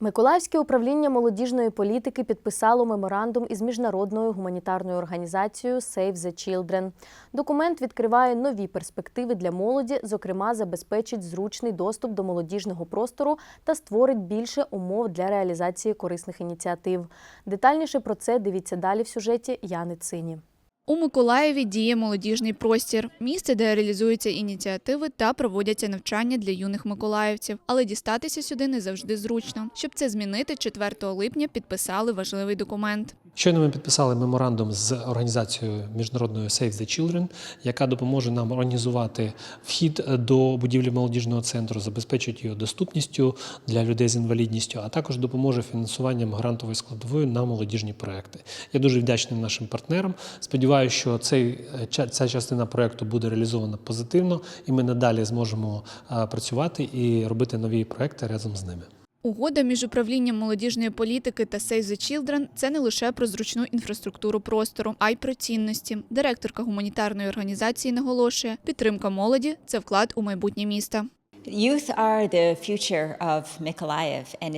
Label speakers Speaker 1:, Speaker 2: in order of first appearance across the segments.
Speaker 1: Миколаївське управління молодіжної політики підписало меморандум із міжнародною гуманітарною організацією Save the Children. Документ відкриває нові перспективи для молоді, зокрема, забезпечить зручний доступ до молодіжного простору та створить більше умов для реалізації корисних ініціатив. Детальніше про це дивіться далі в сюжеті Яни Цині.
Speaker 2: У Миколаєві діє молодіжний простір, місце, де реалізуються ініціативи та проводяться навчання для юних миколаївців. Але дістатися сюди не завжди зручно. Щоб це змінити, 4 липня підписали важливий документ.
Speaker 3: Щойно ми підписали меморандум з організацією міжнародною Save the Children, яка допоможе нам організувати вхід до будівлі молодіжного центру, забезпечить його доступністю для людей з інвалідністю, а також допоможе фінансуванням грантової складової на молодіжні проекти. Я дуже вдячний нашим партнерам. Сподіваюся, що цей ча- ця частина проекту буде реалізована позитивно, і ми надалі зможемо працювати і робити нові проекти разом з ними.
Speaker 2: Угода між управлінням молодіжної політики та Save the Children – це не лише про зручну інфраструктуру простору, а й про цінності. Директорка гуманітарної організації наголошує, підтримка молоді це вклад у майбутнє міста.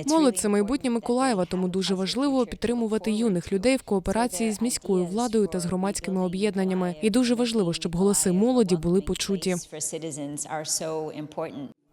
Speaker 4: Молодь це майбутнє Миколаєва, тому дуже важливо підтримувати юних людей в кооперації з міською владою та з громадськими об'єднаннями. І дуже важливо, щоб голоси молоді були почуті.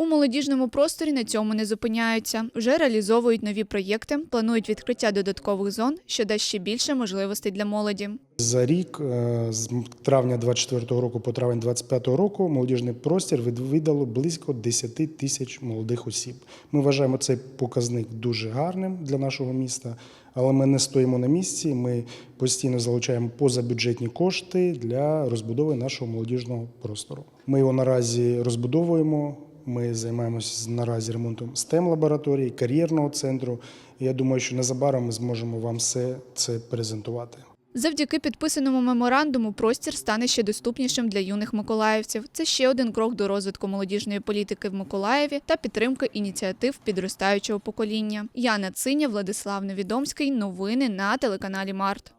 Speaker 2: У молодіжному просторі на цьому не зупиняються. Вже реалізовують нові проєкти, планують відкриття додаткових зон, що дасть ще більше можливостей для молоді.
Speaker 5: За рік е, з травня 24 року по травень 25 року молодіжний простір від- видало близько 10 тисяч молодих осіб. Ми вважаємо цей показник дуже гарним для нашого міста, але ми не стоїмо на місці. Ми постійно залучаємо позабюджетні кошти для розбудови нашого молодіжного простору. Ми його наразі розбудовуємо. Ми займаємося наразі ремонтом stem лабораторії, кар'єрного центру. Я думаю, що незабаром ми зможемо вам все це презентувати.
Speaker 2: Завдяки підписаному меморандуму простір стане ще доступнішим для юних миколаївців. Це ще один крок до розвитку молодіжної політики в Миколаєві та підтримки ініціатив підростаючого покоління. Яна Циня, Владислав Невідомський. Новини на телеканалі Март.